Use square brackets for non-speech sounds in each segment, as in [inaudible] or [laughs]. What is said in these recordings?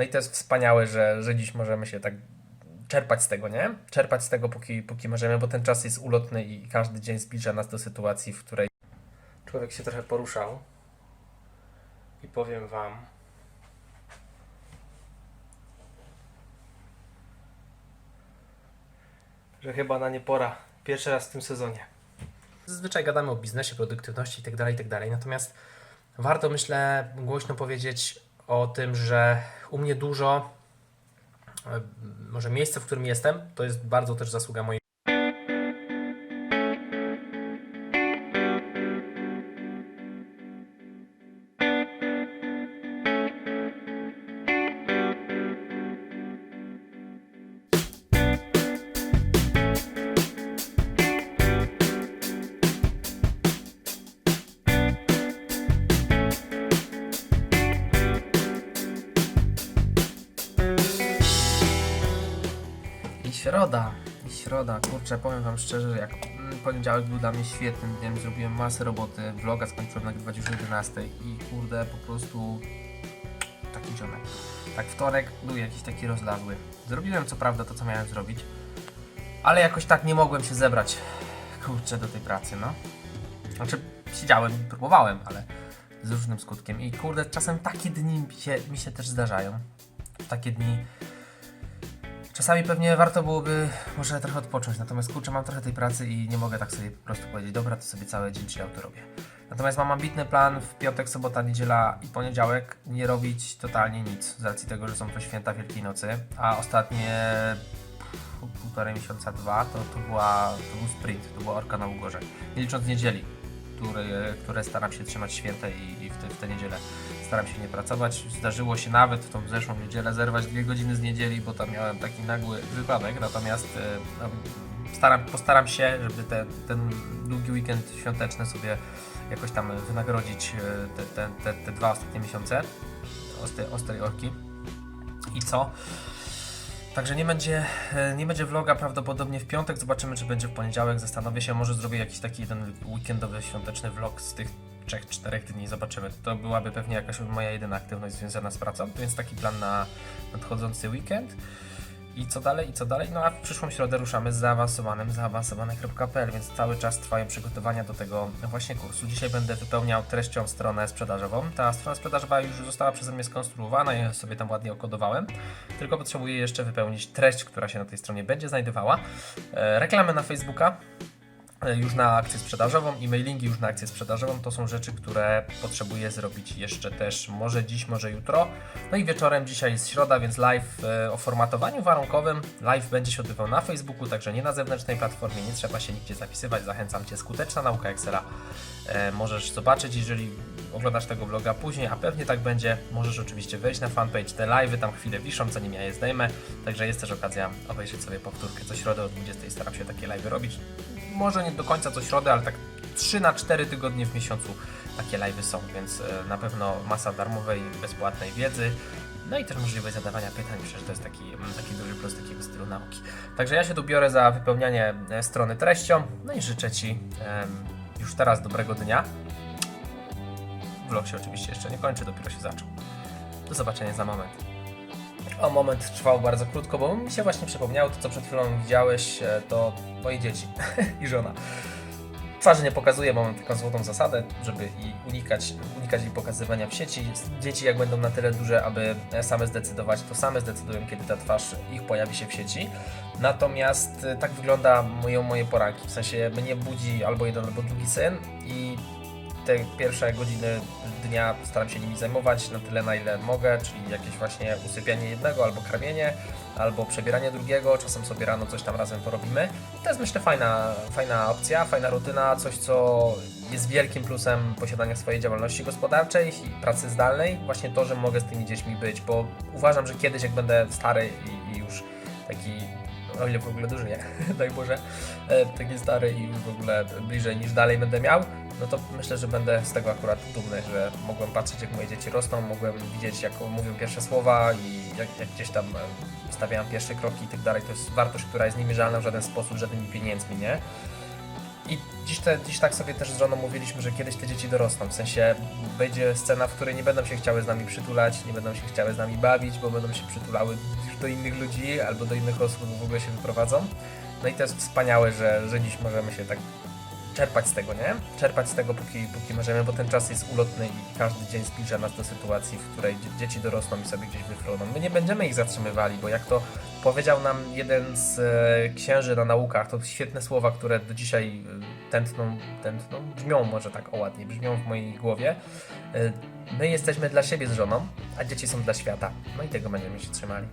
No i to jest wspaniałe, że, że dziś możemy się tak czerpać z tego, nie? Czerpać z tego, póki, póki możemy, bo ten czas jest ulotny i każdy dzień zbliża nas do sytuacji, w której człowiek się trochę poruszał. I powiem Wam, że chyba na nie pora. Pierwszy raz w tym sezonie. Zazwyczaj gadamy o biznesie, produktywności itd., itd. Natomiast warto, myślę, głośno powiedzieć o tym, że u mnie dużo, e, może miejsce, w którym jestem, to jest bardzo też zasługa mojej środa, środa, kurczę, powiem wam szczerze, jak mm, poniedziałek był dla mnie świetnym dniem, zrobiłem masę roboty, vloga skończyłem nagrywać już o 11 i kurde, po prostu taki ziomek. Tak, wtorek był jakiś taki rozlazły. Zrobiłem co prawda to, co miałem zrobić, ale jakoś tak nie mogłem się zebrać, kurczę, do tej pracy, no. Znaczy, siedziałem i próbowałem, ale z różnym skutkiem i kurde, czasem takie dni się, mi się też zdarzają. Takie dni Czasami pewnie warto byłoby może trochę odpocząć, natomiast kurczę, mam trochę tej pracy i nie mogę tak sobie po prostu powiedzieć, dobra, to sobie cały dzień chill to robię. Natomiast mam ambitny plan w piątek, sobota, niedziela i poniedziałek nie robić totalnie nic, z racji tego, że są to święta Wielkiej Nocy, a ostatnie półtorej miesiąca, dwa, to, to, była, to był sprint, to była orka na Ugorze. Nie licząc niedzieli, które, które staram się trzymać święte i, i w, te, w tę niedzielę staram się nie pracować. Zdarzyło się nawet w tą zeszłą niedzielę zerwać dwie godziny z niedzieli, bo tam miałem taki nagły wypadek, natomiast e, tam staram, postaram się, żeby te, ten długi weekend świąteczny sobie jakoś tam wynagrodzić e, te, te, te, te dwa ostatnie miesiące ostrej orki. I co? Także nie będzie, e, nie będzie vloga prawdopodobnie w piątek, zobaczymy czy będzie w poniedziałek, zastanowię się, może zrobię jakiś taki jeden weekendowy, świąteczny vlog z tych 3-4 dni, zobaczymy. To byłaby pewnie jakaś moja jedyna aktywność związana z pracą, więc taki plan na nadchodzący weekend. I co dalej, i co dalej? No a w przyszłą środę ruszamy z zaawansowanym, zaawansowane.pl, więc cały czas trwają przygotowania do tego właśnie kursu. Dzisiaj będę wypełniał treścią stronę sprzedażową. Ta strona sprzedażowa już została przeze mnie skonstruowana, ja sobie tam ładnie okodowałem. Tylko potrzebuję jeszcze wypełnić treść, która się na tej stronie będzie znajdowała. E, reklamy na Facebooka, już na akcję sprzedażową i mailingi już na akcję sprzedażową to są rzeczy, które potrzebuję zrobić jeszcze też może dziś, może jutro. No i wieczorem dzisiaj jest środa, więc live e, o formatowaniu warunkowym. Live będzie się odbywał na Facebooku, także nie na zewnętrznej platformie, nie trzeba się nigdzie zapisywać. Zachęcam Cię, skuteczna nauka Excela. E, możesz zobaczyć, jeżeli oglądasz tego vloga później, a pewnie tak będzie. Możesz oczywiście wejść na fanpage, te live'y tam chwilę wiszą, zanim ja je zdejmę. Także jest też okazja obejrzeć sobie powtórkę co środę o 20 staram się takie live'y robić. Może nie do końca co środę, ale tak 3 na 4 tygodnie w miesiącu takie live'y są, więc e, na pewno masa darmowej, bezpłatnej wiedzy. No i też możliwość zadawania pytań, że to jest taki, mm, taki duży plus takiego stylu nauki. Także ja się tu biorę za wypełnianie e, strony treścią, no i życzę Ci już teraz dobrego dnia. Vlog się oczywiście jeszcze nie kończy, dopiero się zaczął. Do zobaczenia za moment. O moment trwał bardzo krótko, bo mi się właśnie przypomniało to, co przed chwilą widziałeś, e, to twoje dzieci [laughs] i żona. Twarzy nie pokazuję, bo mam taką złotą zasadę, żeby unikać, unikać jej pokazywania w sieci. Dzieci jak będą na tyle duże, aby same zdecydować, to same zdecydują, kiedy ta twarz ich pojawi się w sieci. Natomiast e, tak wygląda moje, moje poranki, w sensie mnie budzi albo jeden, albo drugi syn i te pierwsze godziny dnia staram się nimi zajmować na tyle, na ile mogę, czyli jakieś właśnie usypianie jednego, albo karmienie, albo przebieranie drugiego, czasem sobie rano coś tam razem porobimy. I to jest myślę fajna, fajna opcja, fajna rutyna, coś co jest wielkim plusem posiadania swojej działalności gospodarczej i pracy zdalnej, właśnie to, że mogę z tymi dziećmi być, bo uważam, że kiedyś jak będę stary i, i już taki o ile w ogóle nie? [laughs] Daj Boże, e, taki stary i w ogóle bliżej niż dalej będę miał, no to myślę, że będę z tego akurat dumny, że mogłem patrzeć jak moje dzieci rosną, mogłem widzieć jak mówią pierwsze słowa i jak, jak gdzieś tam e, stawiałem pierwsze kroki i tak dalej. To jest wartość, która jest niemierzalna w żaden sposób, żadnymi pieniędzmi, nie? I dziś, te, dziś tak sobie też z żoną mówiliśmy, że kiedyś te dzieci dorosną. W sensie będzie scena, w której nie będą się chciały z nami przytulać, nie będą się chciały z nami bawić, bo będą się przytulały już do innych ludzi albo do innych osób, w ogóle się wyprowadzą. No i to jest wspaniałe, że, że dziś możemy się tak czerpać z tego, nie? Czerpać z tego, póki, póki możemy, bo ten czas jest ulotny i każdy dzień zbliża nas do sytuacji, w której dzie- dzieci dorosną i sobie gdzieś wyfruną. My nie będziemy ich zatrzymywali, bo jak to powiedział nam jeden z e, księży na naukach, to świetne słowa, które do dzisiaj e, tętną, tętną, brzmią może tak o ładnie, brzmią w mojej głowie. E, my jesteśmy dla siebie z żoną, a dzieci są dla świata. No i tego będziemy się trzymali.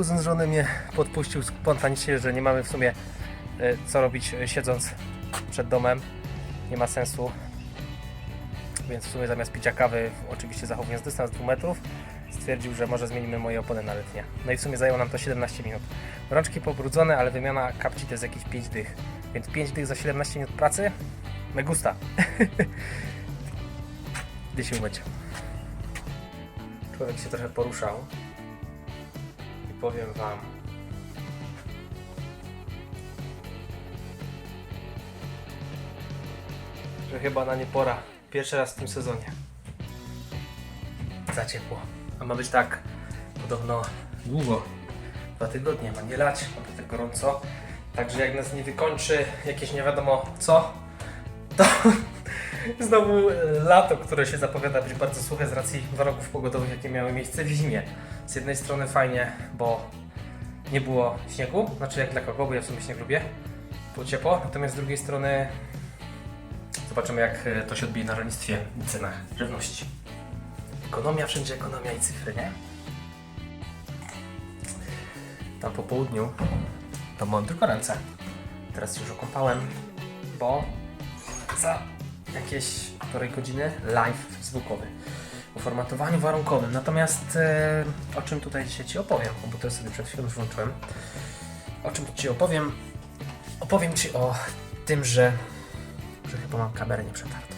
Kuzyn z żony mnie podpuścił spontanicznie, że nie mamy w sumie e, co robić e, siedząc przed domem. Nie ma sensu. Więc w sumie zamiast picia kawy, oczywiście zachowując dystans 2 metrów, stwierdził, że może zmienimy moje opony na letnie. No i w sumie zajęło nam to 17 minut. Rączki pobrudzone, ale wymiana kapci to jest jakieś 5 dych. Więc 5 dych za 17 minut pracy? Me gusta. [laughs] Gdzie się umyć? Człowiek się trochę poruszał. Powiem wam, że chyba na nie pora. Pierwszy raz w tym sezonie. Za ciepło. A ma być tak podobno długo. Dwa tygodnie ma nie lać, ma być tak gorąco. Także jak nas nie wykończy jakieś nie wiadomo co, to [laughs] znowu e, lato, które się zapowiada być bardzo suche z racji warunków pogodowych, jakie miały miejsce w zimie. Z jednej strony fajnie, bo nie było śniegu, znaczy jak dla kogo, bo ja w sumie śnieg lubię, było ciepło, natomiast z drugiej strony zobaczymy jak e, to się odbije na rolnictwie i cenach żywności. Ekonomia, wszędzie ekonomia i cyfry, nie? Tam po południu to mam tylko ręce. Teraz już okąpałem, bo za jakieś półtorej godziny live zwykłowy o formatowaniu warunkowym. Natomiast e, o czym tutaj dzisiaj Ci opowiem, to sobie przed chwilą włączyłem. O czym Ci opowiem? Opowiem Ci o tym, że, że chyba mam kamerę nieprzetartą.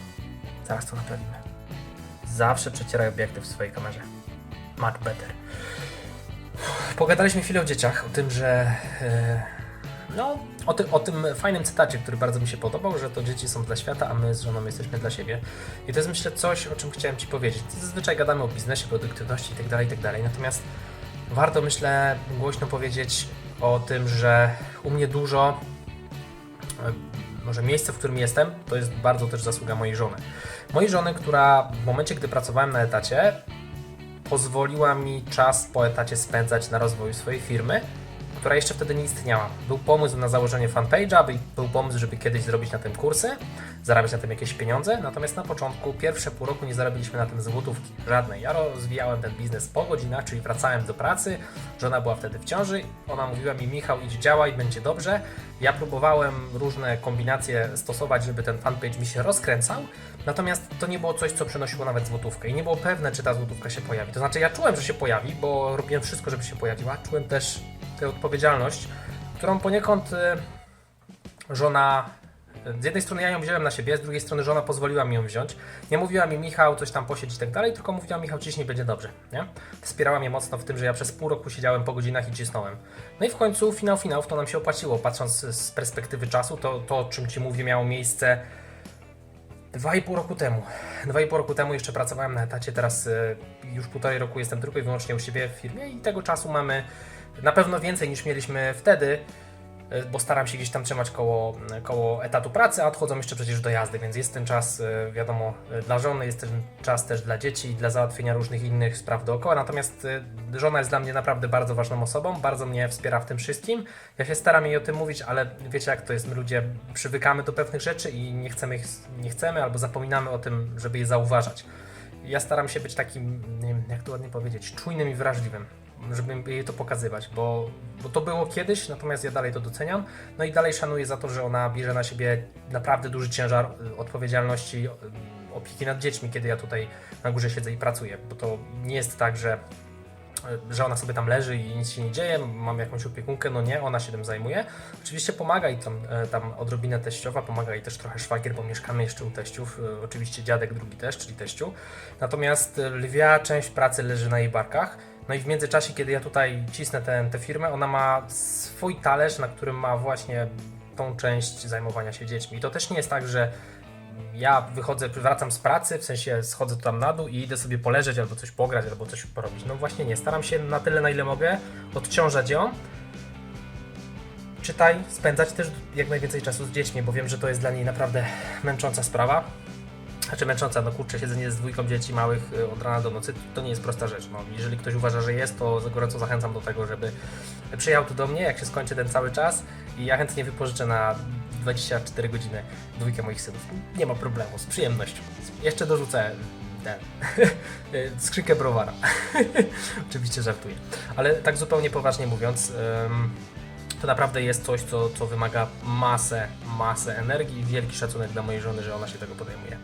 Zaraz to naprawimy. Zawsze przecieraj obiektyw w swojej kamerze. Much better. Pogadaliśmy chwilę o dzieciach, o tym, że e, no, o, ty, o tym fajnym cytacie, który bardzo mi się podobał, że to dzieci są dla świata, a my z żoną jesteśmy dla siebie. I to jest myślę coś, o czym chciałem Ci powiedzieć. Zazwyczaj gadamy o biznesie, produktywności itd., itd. Natomiast warto myślę głośno powiedzieć o tym, że u mnie dużo, e, może miejsce, w którym jestem, to jest bardzo też zasługa mojej żony. Mojej żony, która w momencie, gdy pracowałem na etacie, pozwoliła mi czas po etacie spędzać na rozwoju swojej firmy, która jeszcze wtedy nie istniała. Był pomysł na założenie fanpage'a, by- był pomysł, żeby kiedyś zrobić na tym kursy, zarabiać na tym jakieś pieniądze, natomiast na początku, pierwsze pół roku nie zarobiliśmy na tym złotówki, żadnej. Ja rozwijałem ten biznes po godzinach, czyli wracałem do pracy, żona była wtedy w ciąży, ona mówiła mi, Michał idź działaj, będzie dobrze. Ja próbowałem różne kombinacje stosować, żeby ten fanpage mi się rozkręcał, natomiast to nie było coś, co przynosiło nawet złotówkę i nie było pewne, czy ta złotówka się pojawi. To znaczy ja czułem, że się pojawi, bo robiłem wszystko, żeby się pojawiła, czułem też tę odpowiedzialność, którą poniekąd e, żona. Z jednej strony ja ją wziąłem na siebie, z drugiej strony żona pozwoliła mi ją wziąć. Nie mówiła mi Michał, coś tam posiedź i tak dalej, tylko mówiła Michał, ciśnij, będzie dobrze. Nie? Wspierała mnie mocno w tym, że ja przez pół roku siedziałem po godzinach i cisnąłem. No i w końcu finał finałów to nam się opłaciło. Patrząc z perspektywy czasu, to, to o czym Ci mówię miało miejsce Dwa i pół roku temu. Dwa i pół roku temu jeszcze pracowałem na etacie, teraz e, już półtorej roku jestem tylko i wyłącznie u siebie w firmie i tego czasu mamy na pewno więcej niż mieliśmy wtedy, e, bo staram się gdzieś tam trzymać koło, koło etatu pracy, a odchodzą jeszcze przecież dojazdy, więc jest ten czas, e, wiadomo, e, dla żony, jest ten czas też dla dzieci i dla załatwienia różnych innych spraw dookoła, natomiast e, żona jest dla mnie naprawdę bardzo ważną osobą, bardzo mnie wspiera w tym wszystkim. Ja się staram jej o tym mówić, ale wiecie jak to jest, my ludzie przywykamy do pewnych rzeczy i nie chcemy, ich, nie chcemy albo zapominamy o tym, żeby je zauważać. Ja staram się być takim, nie wiem, jak to ładnie powiedzieć, czujnym i wrażliwym. Żeby jej to pokazywać, bo, bo to było kiedyś, natomiast ja dalej to doceniam. No i dalej szanuję za to, że ona bierze na siebie naprawdę duży ciężar y, odpowiedzialności, y, opieki nad dziećmi, kiedy ja tutaj na górze siedzę i pracuję, bo to nie jest tak, że że ona sobie tam leży i nic się nie dzieje, mam jakąś opiekunkę, no nie, ona się tym zajmuje. Oczywiście pomaga i tam, tam odrobinę teściowa, pomaga i też trochę szwagier, bo mieszkamy jeszcze u teściów, oczywiście dziadek drugi też, czyli teściu. Natomiast lwia część pracy leży na jej barkach. No i w międzyczasie, kiedy ja tutaj cisnę tę tę firmę, ona ma swój talerz, na którym ma właśnie tą część zajmowania się dziećmi. I to też nie jest tak, że ja wychodzę, wracam z pracy, w sensie schodzę tam na dół i idę sobie poleżeć albo coś pograć, albo coś porobić. No właśnie nie, staram się na tyle, na ile mogę odciążać ją. Czytaj, spędzać też jak najwięcej czasu z dziećmi, bo wiem, że to jest dla niej naprawdę męcząca sprawa. Znaczy męcząca, no kurczę, siedzenie z dwójką dzieci małych y, od rana do nocy to nie jest prosta rzecz. No, jeżeli ktoś uważa, że jest, to gorąco zachęcam do tego, żeby przyjechał tu do mnie, jak się skończy ten cały czas i ja chętnie wypożyczę na 24 godziny dwójkę moich synów. Nie ma problemu, z przyjemnością. Jeszcze dorzucę ten, [laughs] skrzynkę browara. [laughs] Oczywiście żartuję. Ale tak zupełnie poważnie mówiąc, to naprawdę jest coś, co, co wymaga masę, masę energii i wielki szacunek dla mojej żony, że ona się tego podejmuje.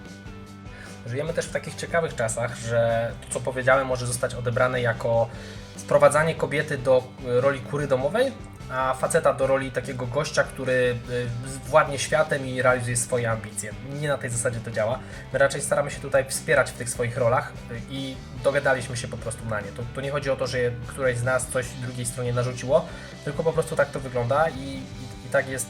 Żyjemy też w takich ciekawych czasach, że to, co powiedziałem, może zostać odebrane jako sprowadzanie kobiety do y, roli kury domowej, a faceta do roli takiego gościa, który y, władnie światem i realizuje swoje ambicje. Nie na tej zasadzie to działa. My raczej staramy się tutaj wspierać w tych swoich rolach y, i dogadaliśmy się po prostu na nie. To, to nie chodzi o to, że któreś z nas coś drugiej stronie narzuciło, tylko po prostu tak to wygląda i, i, i tak jest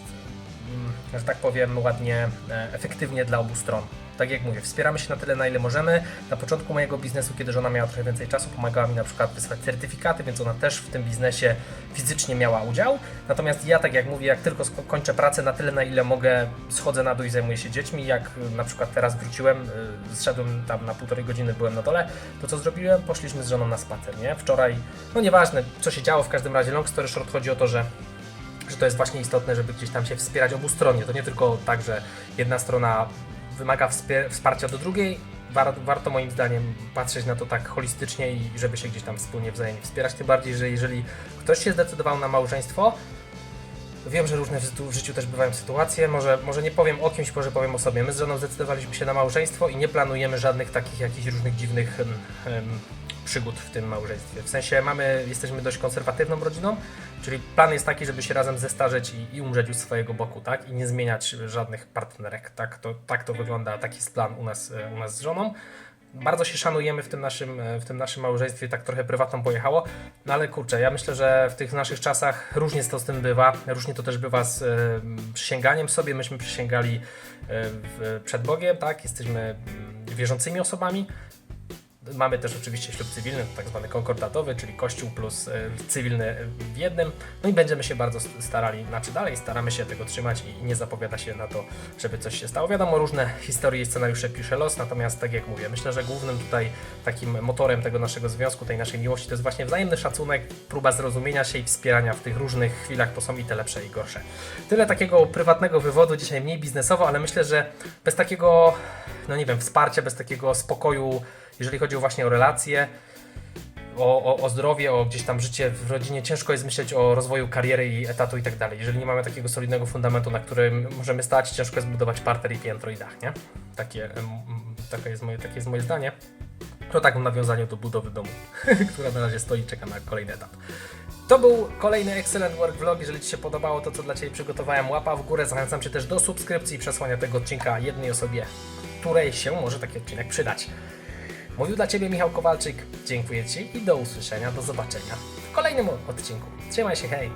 mm, że tak powiem, ładnie, e, efektywnie dla obu stron. Tak jak mówię, wspieramy się na tyle, na ile możemy. Na początku mojego biznesu, kiedy żona miała trochę więcej czasu, pomagała mi na przykład wysłać certyfikaty, więc ona też w tym biznesie fizycznie miała udział. Natomiast ja, tak jak mówię, jak tylko kończę pracę, na tyle, na ile mogę, schodzę na dół i zajmuję się dziećmi. Jak na przykład teraz wróciłem, y, zszedłem tam na półtorej godziny, byłem na dole, to co zrobiłem? Poszliśmy z żoną na spacer, nie? Wczoraj, no nieważne, co się działo, w każdym razie long story short, chodzi o to, że że to jest właśnie istotne, żeby gdzieś tam się wspierać obustronnie. To nie tylko tak, że jedna strona wymaga wsparcia do drugiej. War- warto moim zdaniem patrzeć na to tak holistycznie i żeby się gdzieś tam wspólnie wzajemnie wspierać. Tym bardziej, że jeżeli ktoś się zdecydował na małżeństwo, Wiem, że różne w życiu- też bywają sytuacje. Może, może nie powiem o kimś, może powiem o sobie. My z żoną zdecydowaliśmy się na małżeństwo i nie planujemy żadnych takich jakichś różnych dziwnych em, em, przygód w tym małżeństwie. W sensie mamy, jesteśmy dość konserwatywną rodziną, czyli plan jest taki, żeby się razem zestarzeć i, i umrzeć u swojego boku, tak? I nie zmieniać żadnych partnerek. Tak to, tak to wygląda, taki jest plan u nas, e, u nas z żoną. Bardzo się szanujemy w tym, naszym, e, w tym naszym małżeństwie, tak trochę prywatną pojechało, no ale kurczę, ja myślę, że w tych naszych czasach różnie to z tym bywa, różnie to też bywa z e, przysięganiem sobie, myśmy przysięgali e, w, przed Bogiem, tak, jesteśmy mm, wierzącymi osobami, Mamy też oczywiście ślub cywilny, tak zwany konkordatowy, czyli kościół plus e, cywilny w jednym. No i będziemy się bardzo starali, znaczy dalej staramy się tego trzymać i nie zapowiada się na to, żeby coś się stało. Wiadomo, różne historie i scenariusze pisze los, natomiast tak jak mówię, myślę, że głównym tutaj takim motorem tego naszego związku, tej naszej miłości to jest właśnie wzajemny szacunek, próba zrozumienia się i wspierania w tych różnych chwilach, bo są i te lepsze i gorsze. Tyle takiego prywatnego wywodu, dzisiaj mniej biznesowo, ale myślę, że bez takiego, no nie wiem, wsparcia, bez takiego spokoju, jeżeli chodzi właśnie o relacje, o, o, o zdrowie, o gdzieś tam życie w rodzinie, ciężko jest myśleć o rozwoju kariery i etatu i tak dalej. Jeżeli nie mamy takiego solidnego fundamentu, na którym możemy stać, ciężko jest budować parter i piętro i dach, nie? Takie, takie, jest, moje, takie jest moje zdanie. To tak w nawiązaniu do budowy domu, [laughs] która na razie stoi i czeka na kolejny etap. To był kolejny Excellent Work Vlog. Jeżeli Ci się podobało to, co dla Ciebie przygotowałem, łapa w górę. Zachęcam Cię też do subskrypcji i przesłania tego odcinka jednej osobie, której się może taki odcinek przydać. Mówił dla Ciebie Michał Kowalczyk. Dziękuję Ci i do usłyszenia, do zobaczenia w kolejnym odcinku. Trzymaj się, hej!